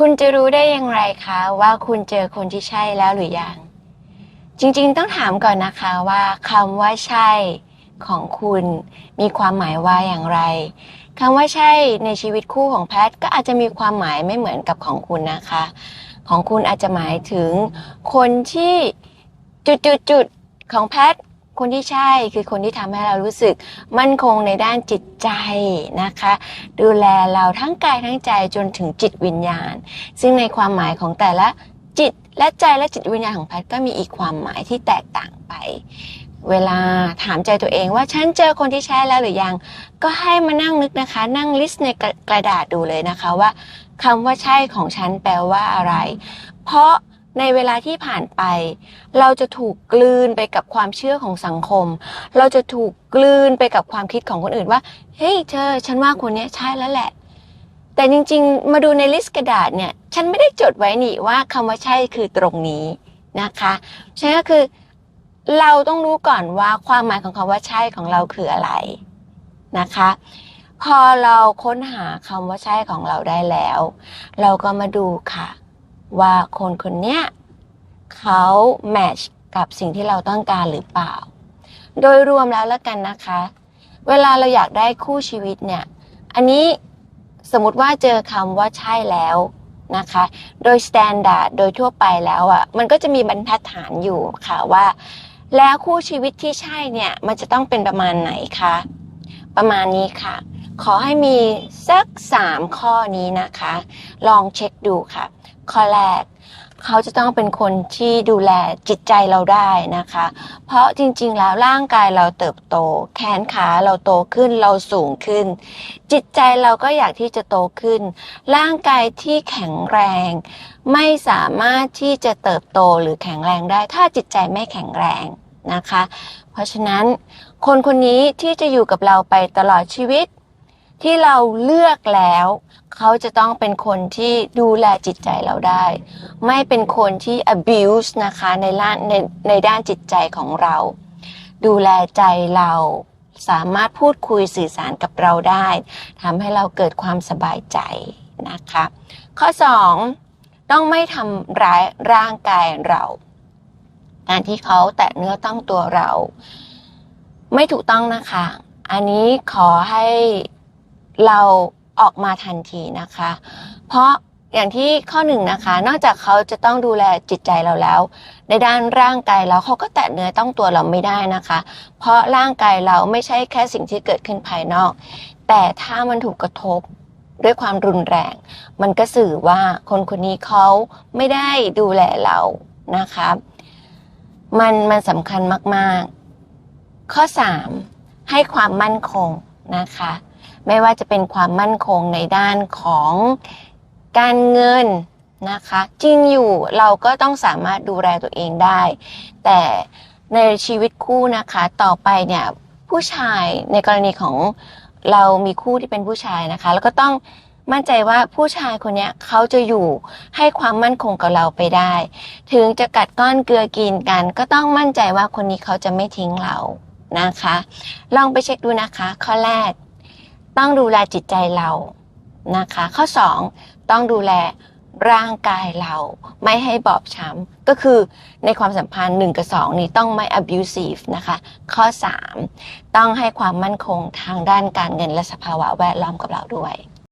คุณจะรู้ได้อย่างไรคะว่าคุณเจอคนที่ใช่แล้วหรือยัง จริงๆ ต้องถามก่อนนะคะว่าคำว่าใช่ของคุณมีความหมายว่าอย่างไรคำว่าใช่ในชีวิตคู่ของแพทย์ก็อาจจะมีความหมายไม่เหมือนกับของคุณนะคะ ของคุณอาจจะหมายถึงคนที่จุดๆๆของแพทย์ คนที่ใช่คือคนที่ทำให้เรารู้สึกมั่นคงในด้านจิตใจนะคะ ดูแลเราทั้งกายทั้งใจจนถึงจิตวิญญาณ ซึ่งในความหมายของแต่ละจิตและใจและจิตวิญญาณของแพทย์ก็มีอีกความหมายที่แตกต่างไป เวลาถามใจตัวเองว่าฉันเจอคนที่ใช่แล้วหรือยัง ก็ให้มานั่งนึกนะคะ นั่งลิสต์ในกระดาษดูเลยนะคะว่าคำว่าใช่ของฉันแปลว่าอะไร เพราะ ในเวลาที่ผ่านไป เราจะถูกกลืนไปกับความเชื่อของสังคม เราจะถูกกลืนไปกับความคิดของคนอื่นว่า เฮ้ยเธอ ฉันว่าคนนี้ใช่แล้วแหละ แต่จริงๆ มาดูในลิสต์กระดาษเนี่ย ฉันไม่ได้จดไว้นี่ว่าคำว่าใช่คือตรงนี้นะคะฉะนั้นก็คือเราต้องรู้ก่อนว่าความหมายของคำว่าใช่ของเราคืออะไรนะคะ พอเราค้นหาคำว่าใช่ของเราได้แล้ว เราก็มาดูค่ะ ว่าคนคนเนี้ยเขาแมทช์กับสิ่งที่เราต้องการหรือเปล่า โดยรวมแล้วแล้วกันนะคะ เวลาเราอยากได้คู่ชีวิตเนี่ย อันนี้สมมติว่าเจอคำว่าใช่แล้วนะคะ โดย standard โดยทั่วไปแล้วอะ่ะ มันก็จะมีบรรทัดฐานอยู่ค่ะว่า แล้วคู่ชีวิตที่ใช่เนี่ย มันจะต้องเป็นประมาณไหนคะ ประมาณนี้ค่ะ ขอให้มีสัก3ข้อนี้นะคะ ลองเช็คดูค่ะ ข้อแรกเขาจะต้องเป็นคนที่ดูแลจิตใจเราได้นะคะ เพราะจริงๆ แล้วร่างกายเราเติบโต แขนขาเราโตขึ้นเราสูงขึ้น จิตใจเราก็อยากที่จะโตขึ้น ร่างกายที่แข็งแรง ไม่สามารถที่จะเติบโตหรือแข็งแรงได้ ถ้าจิตใจไม่แข็งแรงนะคะ เพราะฉะนั้น คนคนนี้ที่จะอยู่กับเราไปตลอดชีวิต ที่เราเลือกแล้ว เขาจะต้องเป็นคนที่ดูแลจิตใจเราได้ ไม่เป็นคนที่ abuse นะคะในด้านในในด้านจิตใจของเรา ดูแลใจเราสามารถพูดคุยสื่อสารกับเราได้ทำให้เราเกิดความสบายใจนะคะ ข้อ 2 ต้องไม่ทำร้ายร่างกายเรา การที่เขาแตะเนื้อต้องตัวเรา ไม่ถูกต้องนะคะ อันนี้ขอให้ เราออกมาทันทีนะคะ เพราะอย่างที่ข้อหนึ่งนะคะ นอกจากเขาจะต้องดูแลจิตใจเราแล้ว ในด้านร่างกายเราเขาก็แตะเนื้อต้องตัวเราไม่ได้นะคะ เพราะร่างกายเราไม่ใช่แค่สิ่งที่เกิดขึ้นภายนอก แต่ถ้ามันถูกกระทบด้วยความรุนแรง มันก็สื่อว่าคนคนนี้เขาไม่ได้ดูแลเรานะคะ มันมันสำคัญมาก ๆ ข้อ 3 ให้ความมั่นคงนะคะ ไม่ว่าจะเป็นความมั่นคงในด้านของการเงินนะคะ จริงอยู่เราก็ต้องสามารถดูแลตัวเองได้ แต่ในชีวิตคู่นะคะต่อไปเนี่ยผู้ชายในกรณีของเรามีคู่ที่เป็นผู้ชายนะคะ แล้วก็ต้องมั่นใจว่าผู้ชายคนนี้เขาจะอยู่ให้ความมั่นคงกับเราไปได้ ถึงจะกัดก้อนเกลือกินกัน ก็ต้องมั่นใจว่าคนนี้เขาจะไม่ทิ้งเรานะคะ ลองไปเช็คดูนะคะ ข้อแรก ต้องดูแลจิตใจเรานะคะ ข้อ 2 ต้องดูแลร่างกายเราไม่ให้บอบช้ำก็คือในความสัมพันธ์ 1 กับ 2 นี้ต้องไม่ abusive นะคะ ข้อ 3 ต้องให้ความมั่นคงทางด้านการเงินและสภาวะแวดล้อมกับเราด้วย